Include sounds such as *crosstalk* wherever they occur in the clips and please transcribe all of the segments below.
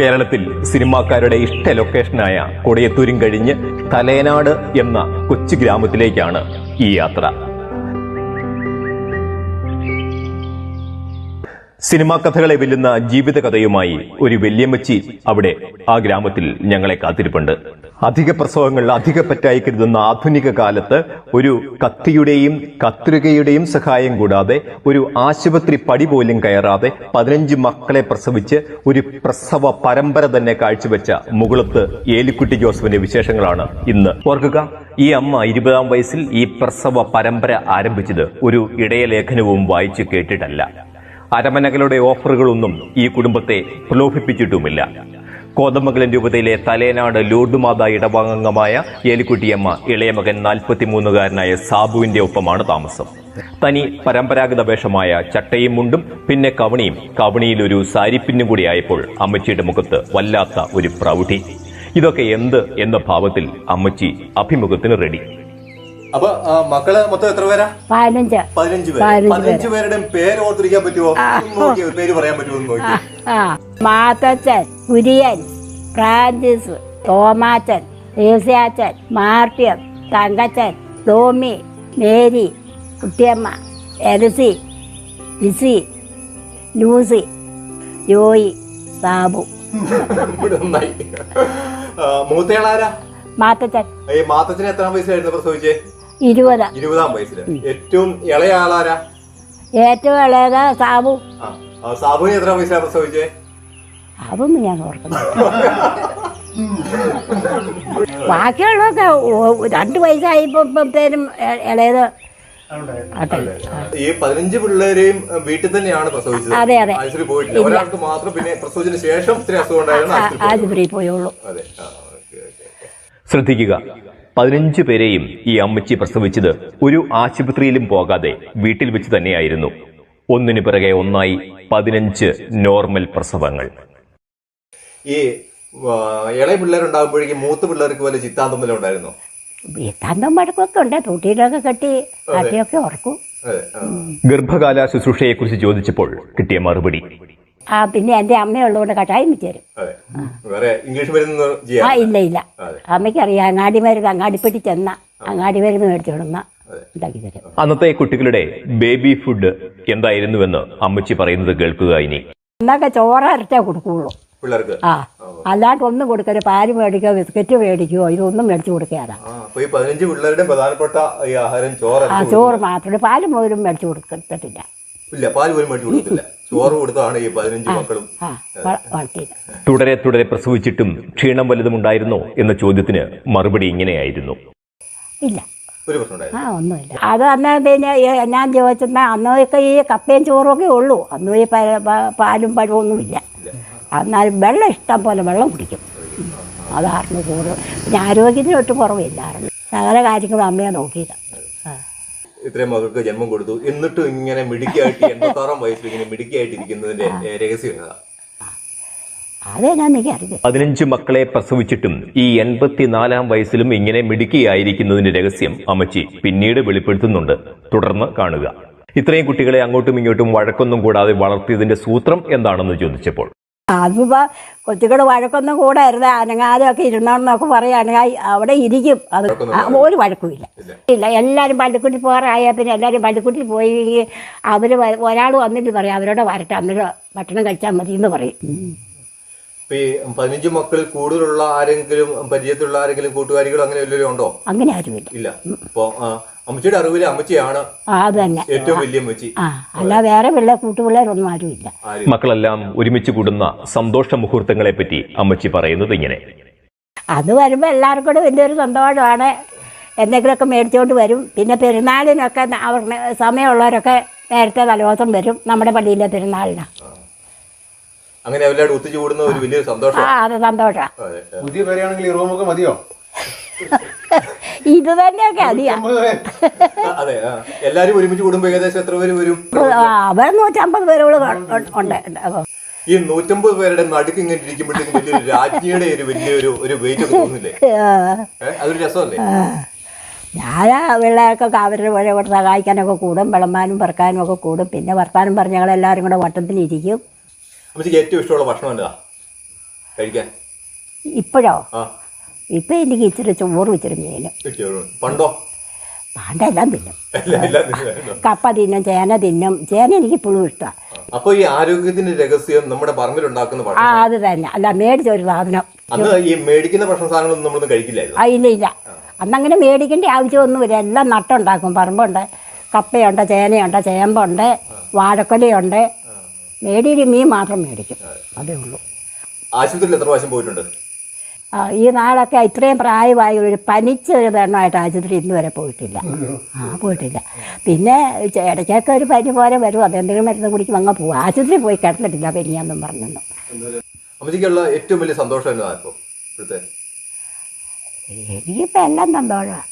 കേരളത്തിൽ സിനിമാക്കാരുടെ ഇഷ്ട ലൊക്കേഷനായ കൊടിയത്തൂരും കഴിഞ്ഞ് തലേനാട് എന്ന കൊച്ചു ഗ്രാമത്തിലേക്കാണ് ഈ യാത്ര. സിനിമാ കഥകളെ വെല്ലുന്ന ജീവിത കഥയുമായി ഒരു വല്യമ്മച്ചി അവിടെ ആ ഗ്രാമത്തിൽ ഞങ്ങളെ കാത്തിരിപ്പുണ്ട്. അധിക പ്രസവങ്ങൾ അധിക പറ്റായി കരുതുന്ന ആധുനിക കാലത്ത് ഒരു കത്തിയുടെയും കത്രികയുടെയും സഹായം കൂടാതെ ഒരു ആശുപത്രി പടി പോലും കയറാതെ പതിനഞ്ച് മക്കളെ പ്രസവിച്ച് ഒരു പ്രസവ പരമ്പര തന്നെ കാഴ്ചവെച്ച മുകുളത്ത് ഏലിക്കുട്ടി ജോസഫിന്റെ വിശേഷങ്ങളാണ് ഇന്ന്. ഓർക്കുക ഈ അമ്മ ഇരുപതാം വയസ്സിൽ ഈ പ്രസവ പരമ്പര ആരംഭിച്ചത് ഒരു ഇടയലേഖനവും വായിച്ചു കേട്ടിട്ടല്ല. അരമനകളുടെ ഓഫറുകളൊന്നും ഈ കുടുംബത്തെ പ്രലോഭിപ്പിച്ചിട്ടുമില്ല. കോതമംഗലം രൂപതയിലെ തലേനാട് ലൂർഡുമാത ഇടവാംഗമായ ഏലിക്കുട്ടിയമ്മ ഇളയ മകൻ നാൽപ്പത്തിമൂന്നുകാരനായ സാബുവിന്റെ ഒപ്പമാണ് താമസം. തനി പരമ്പരാഗത വേഷമായ ചട്ടയും മുണ്ടും പിന്നെ കവണിയും. കവണിയിൽ ഒരു സാരിപ്പിന്നും കൂടി ആയപ്പോൾ അമ്മച്ചിയുടെ മുഖത്ത് വല്ലാത്ത ഒരു പ്രൗഢി. ഇതൊക്കെ എന്ത് എന്ന ഭാവത്തിൽ അമ്മച്ചി അഭിമുഖത്തിന് റെഡി അപ്പൊ മക്കൾ മൊത്തം എത്ര പേരാ? പതിനഞ്ച്. പതിനഞ്ച് പേര്. പതിനഞ്ച് പേരുടെയും പേരുടെ പേര് ഓർത്തിരിക്കാൻ പറ്റുമോ പേര് പറയാൻ പറ്റുമോ നോക്കി ആ Mathachan Kurian Francis Thomachan Esyachan Martiyam Thankachan Tommy Mary Kuttiyamma Elsy Lissy Lucy Joy Sabu. മൂത്തയാളാരാ ഈ മാത്തച്ഛന് എത്രാം വയസ്സിലായിരുന്നു പ്രസവിച്ചേ? ഇരുപത്. ഇരുപതാം വയസ്സിൽ. ഏറ്റവും ഇളയ ആളാരാ? ഏറ്റവും ഇളയത് സാബു. സാബുവിന് എത്രാം വയസ്സിലാ പ്രസവിച്ചേ? അതൊന്നും ഞാൻ ഓർക്കുന്നു. ബാക്കിയുള്ളതൊക്കെ രണ്ടു വയസ്സായപ്പോഴത്തേനും ഇളയത്. ഈ പതിനഞ്ച് പിള്ളേരെയും വീട്ടിൽ തന്നെയാണ് പ്രസവിച്ചത്. അതെ, അതെ. ആശുപത്രി പോയിട്ടില്ല. ഒരാൾക്ക് മാത്രം പിന്നെ പ്രസവിച്ചതിന് ശേഷം ഇത്തിരി അസുഖം ഉണ്ടായിരുന്നു ആശുപത്രി പോയി. പോയുള്ളൂ. അതെ. Okay, okay, okay. ശ്രദ്ധിക്കുക. പതിനഞ്ച് പേരെയും ഈ അമ്മച്ചി പ്രസവിച്ചത് ഒരു ആശുപത്രിയിലും പോകാതെ വീട്ടിൽ വെച്ച് തന്നെയായിരുന്നു. ഒന്നിനു പിറകെ ഒന്നായി പതിനഞ്ച് നോർമൽ പ്രസവങ്ങൾ. ഈ ഇളയ പിള്ളേരുണ്ടാകുമ്പോഴേക്കും മൂത്ത പിള്ളേർക്ക് പോലെ ചിത്താന്തം വല്ലതും ഉണ്ടായിരുന്നോ? തന്തം മടക്കൊക്കെ ഉണ്ട്. തൊട്ടിയിലൊക്കെ കെട്ടി കട്ടിയൊക്കെ ഉറക്കും. ഗർഭകാല ശുശ്രൂഷയെ കുറിച്ച് ചോദിച്ചപ്പോൾ കിട്ടിയ മറുപടി. ആ പിന്നെ എന്റെ അമ്മയുള്ളതുകൊണ്ട് കഷായം വെച്ച് തരും. ആ ഇല്ല ഇല്ല. അമ്മയ്ക്ക് അറിയാം അങ്ങാടി മരുന്ന് അങ്ങാടിപ്പെട്ടി ചെന്ന അങ്ങാടി മരുന്ന് മേടിച്ചു വിടുന്ന ഉണ്ടാക്കി അന്നത്തെ കുട്ടികളുടെ ബേബി ഫുഡ് എന്തായിരുന്നുവെന്ന് അമ്മച്ചി പറയുന്നത് കേൾക്കുക ഇനി. എന്നൊക്കെ ചോറ് അരച്ചേ കൊടുക്കുള്ളൂ. പിള്ളേർക്ക്. ആ. അല്ലാണ്ട് ഒന്നും കൊടുക്കരുത്. പാൽ മേടിക്കോ ബിസ്ക്കറ്റ് മേടിക്കോ ഇതൊന്നും മേടിച്ചു കൊടുക്കാറാ ഈ പതിനഞ്ച് പിള്ളേരുടെ പ്രധാനപ്പെട്ട ഈ ആഹാരം ചോറ് ആ ചോറ് മാത്രമേ പാൽ പോലും മേടിച്ചു കൊടുത്തിട്ടില്ല ഇല്ല പാൽ പോലും മേടിച്ചു കൊടുത്തില്ല ചോറ് കൊടുത്താണ് ഈ പതിനഞ്ച് മക്കളും. തുടരെ തുടരെ പ്രസവിച്ചിട്ടും ക്ഷീണം വലുതുമുണ്ടായിരുന്നോ എന്ന ചോദ്യത്തിന് മറുപടി ഇങ്ങനെയായിരുന്നു. ഇല്ല. ആ ഒന്നുമില്ല. അത് അന്ന് പിന്നെ ഞാൻ ചോദിച്ചാൽ അന്നൊക്കെ ഈ കപ്പയും ചോറും ഒക്കെ ഉള്ളൂ. അന്നും ഈ പാലും പഴവും ഒന്നുമില്ല. എന്നാലും വെള്ളം ഇഷ്ടം പോലെ വെള്ളം കുടിക്കും. അതായിരുന്നു കൂടുതൽ. പിന്നെ ആരോഗ്യത്തിന് ഒട്ടും കുറവില്ലായിരുന്നു. സകല കാര്യങ്ങളും അമ്മയെ നോക്കിയത്. ഇത്രയും മകൾക്ക് ജന്മം കൊടുത്തു. എന്നിട്ടും ഇങ്ങനെ മിടുക്കിയായിട്ട് എൺപത്താറാം വയസ്സിൽ ഇങ്ങനെ രഹസ്യം എന്നതാ അത് ഞാൻ എനിക്ക് അറിയില്ല പതിനഞ്ച് മക്കളെ പ്രസവിച്ചിട്ടും ഈ എൺപത്തിനാലാം വയസ്സിലും ഇങ്ങനെ മിടുക്കിയായിരിക്കുന്നതിന്റെ രഹസ്യം അമ്മച്ചി പിന്നീട് വെളിപ്പെടുത്തുന്നുണ്ട്. തുടർന്ന് കാണുക. ഇത്രയും കുട്ടികളെ അങ്ങോട്ടും ഇങ്ങോട്ടും വഴക്കൊന്നും കൂടാതെ വളർത്തിയതിന്റെ സൂത്രം എന്താണെന്ന് ചോദിച്ചപ്പോൾ അതിപ്പോ കൊച്ചുകൂടെ വഴക്കൊന്നും കൂടായിരുന്നു. അനങ്ങാതൊക്കെ ഇരുന്നോന്നൊക്കെ പറയുകയാണെങ്കിൽ അവിടെ ഇരിക്കും. അത് ഒരു വഴക്കുമില്ല. ഇല്ല. എല്ലാവരും പള്ളിക്കുട്ടി പോകാറായ പിന്നെ എല്ലാവരും പള്ളിക്കുട്ടി പോയി അവർ ഒരാൾ വന്നിട്ട് പറയും അവരോട് വരട്ടെ അന്നിട്ട് ഭക്ഷണം കഴിച്ചാൽ മതി എന്ന് പറയും പതിനഞ്ച് മക്കളിൽ കൂടുതലുള്ള ആരെങ്കിലും പരിചയത്തിലുള്ള ആരെങ്കിലും കൂട്ടുകാരികളോ അങ്ങനെ ഉണ്ടോ? അങ്ങനെ ആരുമില്ല. ഇല്ല. ഇപ്പൊ അമ്മച്ചിയുടെ അറിവിൽ അമ്മച്ചിയാണ് ആ തന്നെ. ഏറ്റവും വലിയ അമ്മച്ചി. ആ അല്ല വേറെ പിള്ളേർ കൂട്ടുപിള്ളേരൊന്നും ആരുമില്ല ആര് മക്കളെല്ലാം ഒരുമിച്ച് കൂടുന്ന സന്തോഷ മുഹൂർത്തങ്ങളെ പറ്റി അമ്മച്ചി പറയുന്നത് ഇങ്ങനെ. അത് വരുമ്പോൾ എല്ലാവർക്കും കൂടെ വലിയൊരു സന്തോഷമാണ്. എന്തെങ്കിലുമൊക്കെ മേടിച്ചുകൊണ്ട് വരും. പിന്നെ പെരുന്നാളിനൊക്കെ അവരുടെ സമയമുള്ളവരൊക്കെ നേരത്തെ തലേദിവസം വരും നമ്മുടെ പള്ളിയിലെ പെരുന്നാളിന്. അങ്ങനെ എല്ലാവരും ഒത്തുചു കൂടുന്ന ഒരു വലിയൊരു ആ സന്തോഷം. അത് സന്തോഷമാണ് പുതിയ പേരാണെങ്കിൽ ഈ റൂമൊക്കെ മതിയോ? *laughs* ഇത് തന്നെയൊക്കെ അറിയാം *laughs* അതെ. എല്ലാരും ഒരുമിച്ച് കൂടുമ്പോ ഏകദേശം എത്ര പേര് വരും? അവർ നൂറ്റമ്പത് പേരോട് ഉണ്ട് ഈ നൂറ്റമ്പത് പേരുടെ നടുക്ക് ഇങ്ങനെ ഇരിക്കുമ്പോഴത്തേക്കും വലിയൊരു രാജ്ഞിയുടെ ഒരു വലിയൊരു ഒരു വെയിറ്റ് ഒക്കെ തോന്നില്ലേ? അതൊരു രസമല്ലേ? ഞാൻ പിള്ളേർക്കൊക്കെ അവരുടെ വഴി ഇവിടെ സഹായിക്കാനൊക്കെ കൂടും വിളമ്പാനും പറക്കാനും ഒക്കെ കൂടും. പിന്നെ വർത്താനം പറഞ്ഞ് ഞങ്ങളെല്ലാവരും കൂടെ വട്ടത്തിലിരിക്കും ഏറ്റവും ഇഷ്ടമുള്ള ഭക്ഷണം എന്താ? കഴിക്കാൻ? ഇപ്പോഴോ? ആ. ഇപ്പം എനിക്ക് ഇച്ചിരി ചോറ് ഇച്ചിരി മീനും കിട്ടിയോളൂ പണ്ടോ? പാണ്ടെല്ലാം തിന്നും. കപ്പ തിന്നും ചേന തിന്നും. ചേന എനിക്ക് ഇപ്പോഴും ഇഷ്ടമാണ് അപ്പൊ ഈ ആരോഗ്യത്തിന്റെ രഹസ്യം നമ്മുടെ പറമ്പിലുണ്ടാക്കുന്ന ആ അത് തന്നെ. അല്ല മേടിച്ച ഒരു സാധനം. ഈ മേടിക്കുന്ന ഭക്ഷണ സാധനങ്ങളൊന്നും നമ്മളൊന്നും കഴിക്കില്ലായിരുന്നു. ആ ഇല്ല ഇല്ല. അന്നങ്ങനെ മേടിക്കേണ്ട ആവശ്യമൊന്നുമില്ല. എല്ലാം നട്ടുണ്ടാക്കും. പറമ്പുണ്ട്. കപ്പയുണ്ട് ചേനയുണ്ട് ചേമ്പുണ്ട് വാഴക്കൊലയുണ്ട്. മേടിയൊരു മീൻ മാത്രം മേടിക്കും. അതേ ഉള്ളൂ. ആശുപത്രിയിൽ എത്ര പ്രാവശ്യം പോയിട്ടുണ്ട്? ഈ നാളൊക്കെ ഇത്രയും പ്രായമായി ഒരു പനിച്ച ഒരു പെണ്ണായിട്ട് ആശുപത്രി ഇന്ന് വരെ പോയിട്ടില്ല. ആ പോയിട്ടില്ല. പിന്നെ ഇടയ്ക്കൊക്കെ ഒരു പനി പോലെ വരും. അതെന്തെങ്കിലും മരുന്ന് കുടിക്കും അങ്ങ് പോകും ആശുപത്രി പോയി കിടന്നിട്ടില്ല പനിയാന്നും പറഞ്ഞു. അമ്മച്ചിക്കുള്ള ഏറ്റവും വലിയ സന്തോഷം എനിക്കിപ്പോൾ എല്ലാം സന്തോഷമാണ്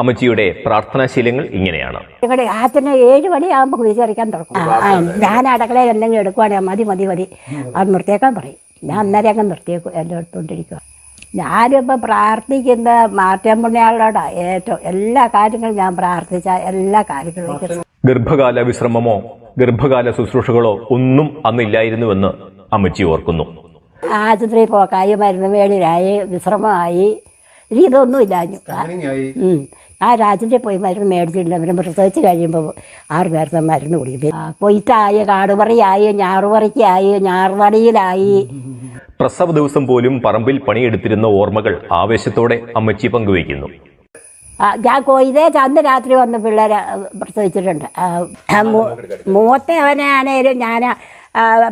അമ്മച്ചിയുടെ പ്രാർത്ഥനാശീലങ്ങൾ ഇങ്ങനെയാണ്. ഇവിടെ ആത്തിന് ഏഴ് മണിയാകുമ്പോൾ കുഴിച്ചറിക്കാൻ തുടങ്ങും. ഞാൻ അടക്കളയിൽ എന്തെങ്കിലും എടുക്കുവാണെങ്കിൽ മതി മതി മതി. അത് നിർത്തിയേക്കാൻ പറയും. ഞാൻ അന്നേരം അങ്ങ് നിർത്തിയേക്കും എല്ലാം എടുത്തുകൊണ്ടിരിക്കുക ഞാനിപ്പോൾ പ്രാർത്ഥിക്കുന്ന മാറ്റം പുണ്യാളോടാണ് ഏറ്റവും എല്ലാ കാര്യങ്ങളും ഞാൻ പ്രാർത്ഥിച്ച എല്ലാ കാര്യങ്ങളും ഗർഭകാല വിശ്രമമോ ഗർഭകാല ശുശ്രൂഷകളോ ഒന്നും അന്നില്ലായിരുന്നുവെന്ന് അമ്മച്ചി ഓർക്കുന്നു. ആശുപത്രി പോക്കായി മരുന്ന് മേളിലായി വിശ്രമമായി. ഇനി ഇതൊന്നും ഇല്ലാഞ്ഞു. ആ രാജ്യത്തെ പോയി മരുന്ന് മേടിച്ചിട്ടുണ്ട്. അവരെ പ്രസവിച്ച് കഴിയുമ്പോൾ ആറ് നേരത്തെ മരുന്ന് കുടിക്കും. കൊയ്ത്തായി കാടുപറിയായി ഞാറുപറിക്കായി ഞാറുപടിയിലായി പ്രസവ ദിവസം പോലും പറമ്പിൽ പണിയെടുത്തിരുന്ന ഓർമ്മകൾ ആവേശത്തോടെ അമ്മച്ചി പങ്കുവയ്ക്കുന്നു. ഞാൻ കൊയ്തേ അന്ന് രാത്രി വന്ന് പിള്ളേരെ പ്രസവിച്ചിട്ടുണ്ട്. മൂത്തവനാണേലും ഞാൻ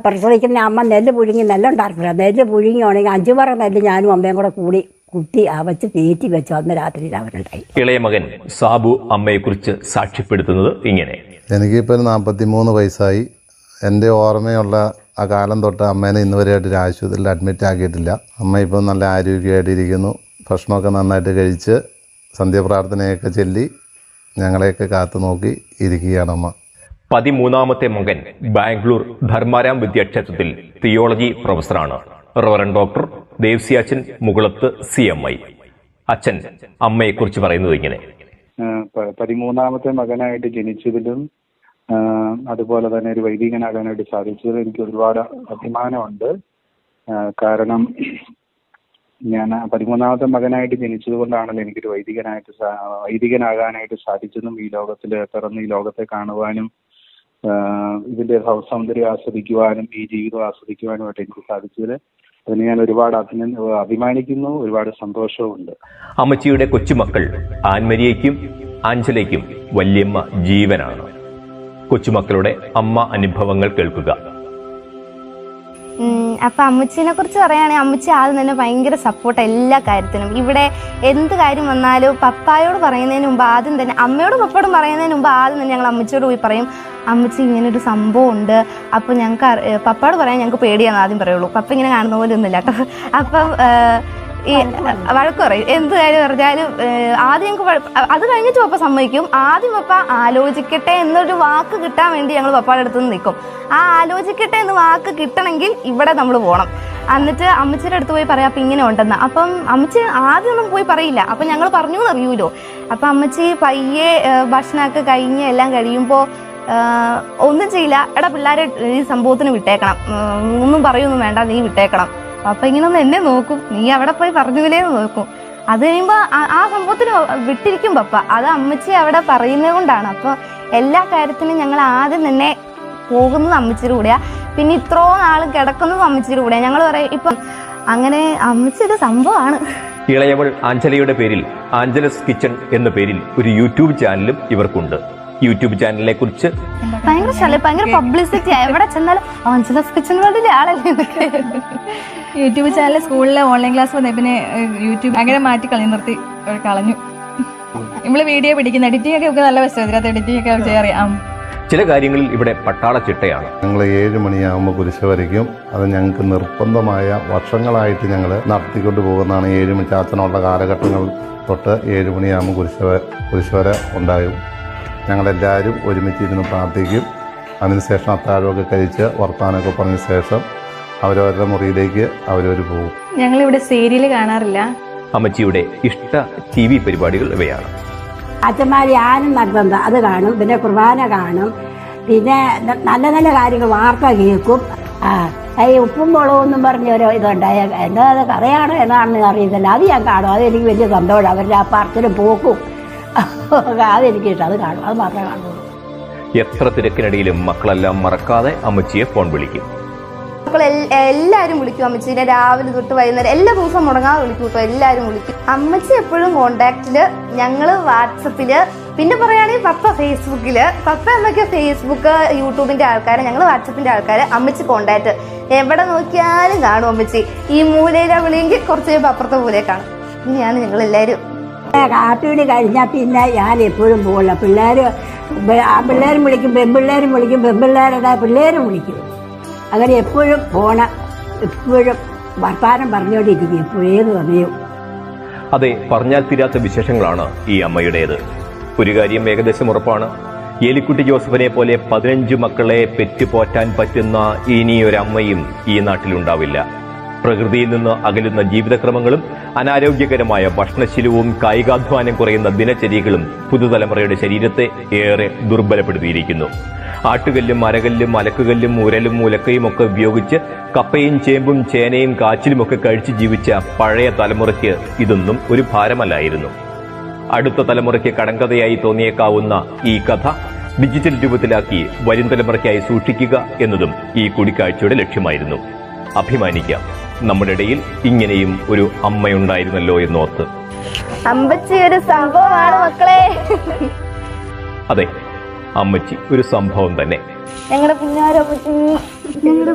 പ്രസവിക്കുന്ന അമ്മ നെല്ല് പുഴുങ്ങി നെല്ലുണ്ടാക്കില്ല നെല്ല് പുഴുങ്ങി പുഴുങ്ങിയാണെങ്കിൽ അഞ്ചു പറ നെല്ല് ഞാനും അമ്മയും കൂടെ കൂടി കുത്തി ആ വെച്ച് പേറ്റി വെച്ചു. അന്ന് രാത്രി അവരുണ്ടായി ഇളയ മകൻ സാബു അമ്മയെക്കുറിച്ച് സാക്ഷ്യപ്പെടുത്തുന്നത് ഇങ്ങനെ. എനിക്കിപ്പോൾ നാൽപ്പത്തി മൂന്ന് വയസ്സായി. എന്റെ ഓർമ്മയുള്ള ആ കാലം തൊട്ട് അമ്മേനെ ഇന്ന് വരെയായിട്ട് ഒരു ആശുപത്രിയിൽ അഡ്മിറ്റ് ആക്കിയിട്ടില്ല. അമ്മ ഇപ്പോൾ നല്ല ആരോഗ്യമായിട്ടിരിക്കുന്നു ഭക്ഷണമൊക്കെ നന്നായിട്ട് കഴിച്ച് സന്ധ്യാപ്രാർത്ഥനയൊക്കെ ചൊല്ലി ഞങ്ങളെയൊക്കെ കാത്തു നോക്കി ഇരിക്കുകയാണ് അമ്മ. പതിമൂന്നാമത്തെ മകൻ ബാംഗ്ലൂർ ധർമാരാം വിദ്യാക്ഷേത്രത്തിൽ തിയോളജി പ്രൊഫസറാണ് reverend doctor Devasiachan Mukulath C M I. അച്ഛൻ അമ്മയെക്കുറിച്ച് പറയുന്നത് ഇങ്ങനെ. പതിമൂന്നാമത്തെ മകനായിട്ട് ജനിച്ചതിലും അതുപോലെ തന്നെ ഒരു വൈദികനാകാനായിട്ട് സാധിച്ചതിൽ എനിക്ക് ഒരുപാട് അഭിമാനമുണ്ട്. കാരണം ഞാൻ പതിമൂന്നാമത്തെ മകനായിട്ട് ജനിച്ചത് കൊണ്ടാണല്ലോ എനിക്കൊരു വൈദികനായിട്ട് വൈദികനാകാനായിട്ട് സാധിച്ചതും ഈ ലോകത്തിൽ പിറന്ന് ഈ ലോകത്തെ കാണുവാനും ഇതിന്റെ സൗന്ദര്യം ആസ്വദിക്കുവാനും ഈ ജീവിതം ആസ്വദിക്കുവാനുമായിട്ട് എനിക്ക് സാധിച്ചതിൽ അതിന് ഞാൻ ഒരുപാട് അഭിനന്ദ അഭിമാനിക്കുന്നു ഒരുപാട് സന്തോഷവുമുണ്ട്. അമ്മച്ചിയുടെ കൊച്ചുമക്കൾ ആൻമരിയയ്ക്കും ആഞ്ചലയ്ക്കും വല്യമ്മ ജീവനാണ്. കൊച്ചുമക്കളുടെ അമ്മ അനുഭവങ്ങൾ കേൾക്കുക. അപ്പൊ അമ്മച്ചിനെ കുറിച്ച് പറയുകയാണെങ്കിൽ അമ്മച്ചി ആദ്യം തന്നെ ഭയങ്കര സപ്പോർട്ട് എല്ലാ കാര്യത്തിനും. ഇവിടെ എന്ത് കാര്യം വന്നാലും പപ്പായോട് പറയുന്നതിന് മുമ്പ് ആദ്യം തന്നെ അമ്മയോടും പപ്പയോടും പറയുന്നതിന് മുമ്പ് ആദ്യം തന്നെ ഞങ്ങൾ അമ്മച്ചിയോട് പോയി പറയും. അമ്മച്ചി ഇങ്ങനെ ഒരു സംഭവം ഉണ്ട് അപ്പോൾ ഞങ്ങൾക്ക് പപ്പയോട് പറയാൻ ഞങ്ങൾക്ക് പേടിയാണ് ആദ്യം പറയുള്ളൂ. പപ്പ ഇങ്ങനെ കാണുന്ന പോലെ ഒന്നുമില്ല കേട്ടോ. അപ്പം ഈ വഴക്ക് പറയും. എന്ത് കാര്യം പറഞ്ഞാലും ആദ്യം ഞങ്ങൾക്ക് അത് കഴിഞ്ഞിട്ട് പപ്പ സമ്മതിക്കും. ആദ്യം പപ്പ ആലോചിക്കട്ടെ എന്നൊരു വാക്ക് കിട്ടാൻ വേണ്ടി ഞങ്ങൾ പപ്പയുടെ അടുത്ത് നിന്ന് നിൽക്കും ആ ആലോചിക്കട്ടെ എന്ന് വാക്ക് കിട്ടണമെങ്കിൽ ഇവിടെ നമ്മൾ പോകണം എന്നിട്ട് അമ്മച്ചിയുടെ അടുത്ത് പോയി പറയാം അപ്പം ഇങ്ങനെ ഉണ്ടെന്ന്. അപ്പം അമ്മച്ചി ആദ്യമൊന്നും പോയി പറയില്ല. അപ്പം ഞങ്ങൾ പറഞ്ഞു എന്ന് അറിയൂലോ. അപ്പം അമ്മച്ചി പയ്യെ ഭക്ഷണമൊക്കെ കഴിഞ്ഞ് എല്ലാം കഴിയുമ്പോൾ ഒന്നും ചെയ്യില്ല. എടാ പിള്ളേരെ ഈ സംഭവത്തിന് വിട്ടേക്കണം. ഒന്നും പറയൊന്നും വേണ്ട നീ വിട്ടേക്കണം. അപ്പൊ ഇങ്ങനെ ഒന്ന് എന്നെ നോക്കും. നീ അവിടെ പോയി പറഞ്ഞില്ലേന്ന് നോക്കും. അത് കഴിയുമ്പോൾ ആ സംഭവത്തിന് വിട്ടിരിക്കും പപ്പ. അത് അമ്മച്ചി അവിടെ പറയുന്നത് കൊണ്ടാണ്. അപ്പോൾ എല്ലാ കാര്യത്തിനും ഞങ്ങൾ ആദ്യം തന്നെ പോകുന്നത് അമ്മച്ചിയുടെ കൂടെയാ. പിന്നെ ഇത്രോ നാളും കിടക്കുന്നത് അമ്മച്ചിയുടെ കൂടെയാ. ഞങ്ങൾ പറയും ഇപ്പം അങ്ങനെ അമ്മച്ചിയുടെ സംഭവമാണ്. ഇളയവൾ ആഞ്ചലിയുടെ പേരിൽ ആഞ്ചലസ് കിച്ചൺ എന്ന പേരിൽ ഒരു യൂട്യൂബ് ചാനലും ഇവർക്കുണ്ട്. യൂട്യൂബ് ചാനലിനെ കുറിച്ച്. ഭയങ്കര ശല്യം ഭയങ്കര പബ്ലിസിറ്റി എവിടെ ചെന്നാലും ആഞ്ചലസ് കിച്ചൺ വേൾഡിലെ ആളല്ലേ എന്നൊക്കെ. യൂട്യൂബ് ചാനൽ സ്കൂളിലെ ഓൺലൈൻ ക്ലാസ് വന്നേ പിന്നെ യൂട്യൂബ് അങ്ങനെ മാറ്റി കളഞ്ഞു നിർത്തി കളഞ്ഞു. നമ്മൾ വീഡിയോ പിടിക്കുന്ന എഡിറ്റിംഗ് ഒക്കെ നല്ല വശം ഇതിനകത്ത് എഡിറ്റിംഗ് ഒക്കെ ചെയ്യാറിയാം ചില കാര്യങ്ങളിൽ ഇവിടെ പട്ടാള ചിട്ടയാണ്. ഞങ്ങൾ ഏഴ് മണിയാകുമ്പോൾ കുരിശ് വരയ്ക്കും. അത് ഞങ്ങൾക്ക് നിർബന്ധമായ വർഷങ്ങളായിട്ട് ഞങ്ങൾ നടത്തിക്കൊണ്ട് പോകുന്നതാണ്. ഏഴ് മണി ചാച്ചനുള്ള കാലഘട്ടങ്ങൾ തൊട്ട് ഏഴ് മണിയാകുമ്പോൾ കുരിശ് കുരിശ് വര ഉണ്ടാകും. ഞങ്ങളെല്ലാവരും ഒരുമിച്ചിരുന്ന് പ്രാർത്ഥിക്കും. അതിനുശേഷം അത്താഴമൊക്കെ കഴിച്ച് വർത്താനമൊക്കെ പറഞ്ഞ ശേഷം അവരവരുടെ മുറിയിലേക്ക് അവരവർ പോകും. ഞങ്ങളിവിടെ സീരിയൽ കാണാറില്ല. അമ്മച്ചിയുടെ ഇഷ്ട ടി വി പരിപാടികൾ ഇവയാണ്. അച്ഛന്മാർ ആനും നടത്തുന്നത് അത് കാണും. പിന്നെ കുർബാന കാണും. പിന്നെ നല്ല നല്ല കാര്യങ്ങൾ വാർത്ത കേൾക്കും. ആ ഈ ഉപ്പും മുളകും എന്നും പറഞ്ഞ ഒരു ഇതുണ്ടായ എന്താ അത് കഥയാണോ എന്നാണെന്ന് അറിയത്തില്ല. അത് ഞാൻ കാണും. അതെനിക്ക് വലിയ സന്തോഷം. അവരുടെ ആ പറച്ചിലും പോക്കും. അതെനിക്ക് ഇഷ്ടം. അത് കാണും. അത് മാത്രമേ കാണുള്ളൂ. എത്ര തിരക്കിനിടയിലും മക്കളെല്ലാം മറക്കാതെ അമ്മച്ചിയെ ഫോൺ വിളിക്കും. മക്കൾ എല്ലാവരും വിളിക്കും അമ്മച്ചീനെ രാവിലെ തൊട്ട് വൈകുന്നേരം എല്ലാ ദിവസവും മുടങ്ങാതെ വിളിക്കും കേട്ടോ. എല്ലാവരും വിളിക്കും. അമ്മച്ചി എപ്പോഴും കോണ്ടാക്റ്റിൽ ഞങ്ങൾ വാട്സപ്പിൽ പിന്നെ പറയുകയാണെങ്കിൽ പപ്പ ഫേസ്ബുക്കിൽ. പപ്പ എന്നൊക്കെ ഫേസ്ബുക്ക് യൂട്യൂബിന്റെ ആൾക്കാരെ ഞങ്ങൾ വാട്സപ്പിന്റെ ആൾക്കാര് അമ്മച്ചി കോണ്ടാക്ട് എവിടെ നോക്കിയാലും കാണും അമ്മച്ചി. ഈ മൂലയിലെ വിളിയെങ്കിൽ കുറച്ച് കഴിയുമ്പോൾ അപ്പുറത്തെ മൂലയെ കാണും. ഇങ്ങനെയാണ് ഞങ്ങൾ കാപ്പിടി കഴിഞ്ഞാൽ പിന്നെ ഞാൻ എപ്പോഴും പോകില്ല പിള്ളേർ ആ പിള്ളേരും വിളിക്കും പെൺപിള്ളേരും വിളിക്കും പെൺപിള്ളേരുടെ പിള്ളേരും വിളിക്കും. അങ്ങനെ എപ്പോഴും പോണ എപ്പോഴും വർത്താനം പറഞ്ഞുകൊണ്ടിരിക്കും എപ്പോഴേന്ന് പറയും. അതെ പറഞ്ഞാൽ തീരാത്ത വിശേഷങ്ങളാണ് ഈ അമ്മയുടേത്. ഒരു കാര്യം ഏകദേശം ഉറപ്പാണ്. ഏലിക്കുട്ടി ജോസഫിനെ പോലെ പതിനഞ്ച് മക്കളെ പെറ്റുപോറ്റാൻ പറ്റുന്ന ഇനിയൊരമ്മയും ഈ നാട്ടിലുണ്ടാവില്ല. പ്രകൃതിയിൽ നിന്ന് അകലുന്ന ജീവിതക്രമങ്ങളും അനാരോഗ്യകരമായ ഭക്ഷണശീലവും കായികാധ്വാനം കുറയുന്ന ദിനചര്യകളും പുതുതലമുറയുടെ ശരീരത്തെ ഏറെ ദുർബലപ്പെടുത്തിയിരിക്കുന്നു. ആട്ടുകല്ലും മരകല്ലും അലക്കുകല്ലും ഉരലും ഉലക്കയും ഒക്കെ ഉപയോഗിച്ച് കപ്പയും ചേമ്പും ചേനയും കാച്ചിലുമൊക്കെ കഴിച്ച് ജീവിച്ച പഴയ തലമുറയ്ക്ക് ഇതൊന്നും ഒരു ഭാരമല്ലായിരുന്നു. അടുത്ത തലമുറയ്ക്ക് കടങ്കഥയായി തോന്നിയേക്കാവുന്ന ഈ കഥ ഡിജിറ്റൽ രൂപത്തിലാക്കി വരും തലമുറയ്ക്കായി സൂക്ഷിക്കുക എന്നതും ഈ കൂടിക്കാഴ്ചയുടെ ലക്ഷ്യമായിരുന്നു. അഭിമാനിക്കാം. നമ്മുടെ ഇടയിൽ ഇങ്ങനെയും ഒരു അമ്മയുണ്ടായിരുന്നല്ലോ എന്നോർത്ത്. അമ്പച്ചി ഒരു സംഭവമാണ് മക്കളെ. അതെ അമ്മച്ചി ഒരു സംഭവം തന്നെ. ഞങ്ങളുടെ പുന്നാരമ്മച്ചി ഞങ്ങളുടെ